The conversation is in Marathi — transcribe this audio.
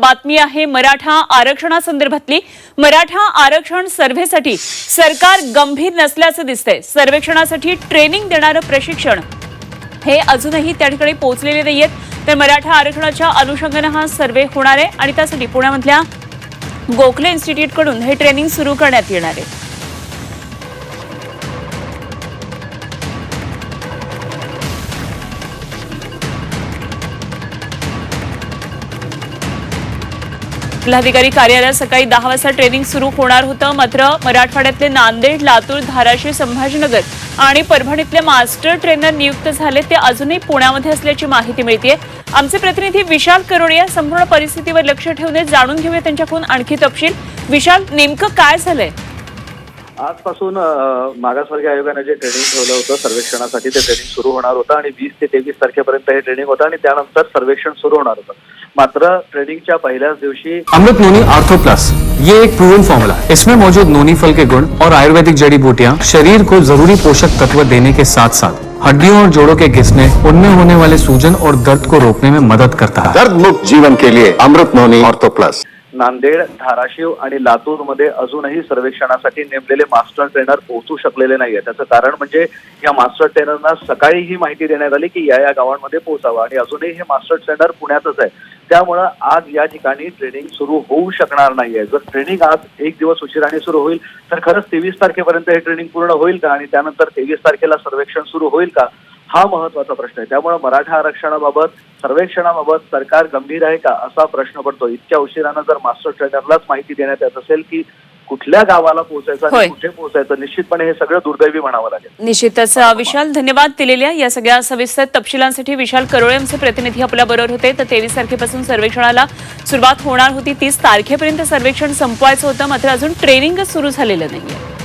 बातमी आहे मराठा आरक्षणासंदर्भातली. मराठा आरक्षण सर्व्हेसाठी सरकार गंभीर नसल्याचं दिसतंय. सर्वेक्षणासाठी ट्रेनिंग देणारं प्रशिक्षण हे अजूनही त्या ठिकाणी पोहोचलेले नाहीयेत. तर मराठा आरक्षणाच्या अनुषंगानं हा सर्व्हे होणार आहे आणि त्यासाठी पुण्यामधल्या गोखले इन्स्टिट्यूटकडून हे ट्रेनिंग सुरू करण्यात येणार आहे. जिल्हाधिकारी कार्यालयात सकाळी दहा वाजता ट्रेनिंग सुरू होणार होतं. मात्र मराठवाड्यातले नांदेड लातूर धाराशिव संभाजीनगर आणि परभणीतले मास्टर ट्रेनर नियुक्त झाले. ते अजूनही पुण्यामध्ये असल्याची माहिती मिळते आमचे प्रतिनिधी विशाल करोडिया संपूर्ण परिस्थितीवर लक्ष ठेवून जाणून घेऊया. त्यांच्याकडून आणखी तपशील. विशाल नेमकं काय झालंय? आजपासून मागासवर्गीय आयोगाने जे ट्रेनिंग ठेवलं होतं सर्वेक्षणासाठी ते ट्रेनिंग सुरू होणार होतं आणि वीस ते तेवीस तारखेपर्यंत हे ट्रेनिंग होतं आणि त्यानंतर सर्वेक्षण सुरू होणार होतं. मात्र ट्रेनिंगच्या पहिल्याच दिवशी अमृत नोनी आर्थो प्लस ये एक प्रूवन फॉर्मूला इसमें मौजूद नोनी फल के गुण और आयुर्वेदिक जड़ी बूटियाँ शरीर को जरूरी पोषक तत्व देने के साथ साथ हड्डियों और जोड़ों के घिसने उनमें होने वाले सूजन और दर्द को रोकने में मदद करता है। दर्द मुक्त जीवन के लिए Amrut noni ortho plus Nanded Dharashiv आणि लातूरमध्ये अजूनही सर्वेक्षणासाठी नेमलेले मास्टर ट्रेनर पोहोचू शकलेले नाहीये त्याचं कारण म्हणजे या मास्टर ट्रेनरना सकाळी ही माहिती देण्यात आली की या या गावांमध्ये पोहोचावं आणि अजूनही हे मास्टर ट्रेनर पुण्यातच आहे. त्यामुळं आज या ठिकाणी ट्रेनिंग सुरू होऊ शकणार नाहीये. जर ट्रेनिंग आज एक दिवस उशिराने सुरू होईल तर खरंच तेवीस तारखेपर्यंत हे ट्रेनिंग पूर्ण होईल का? आणि त्यानंतर तेवीस तारखेला सर्वेक्षण सुरू होईल का? हा महत्त्वाचा प्रश्न आहे. त्यामुळे मराठा आरक्षणाबाबत सर्वेक्षणाबाबत सरकार गंभीर आहे का असा प्रश्न पडतो. इतक्या उशिरानं जर मास्टर ट्रेनरलाच माहिती देण्यात येत असेल की कुठल्या गावाला पोहोचायचं. आणि कुठे पोहोचायचं निश्चितपणे हे सगळं दुर्दैवी म्हणावं लागेल. निश्चितच विशाल धन्यवाद दिलेल्या या सगळ्या सविस्तर तपशिलांसाठी विशाल करोळे आमचे प्रतिनिधी आपल्या बरोबर होते. तर तेवीस तारखेपासून सर्वेक्षणाला सुरुवात होणार होती. तीस तारखेपर्यंत सर्वेक्षण संपवायचं होतं मात्र अजून ट्रेनिंगच सुरू झालेलं नाहीये.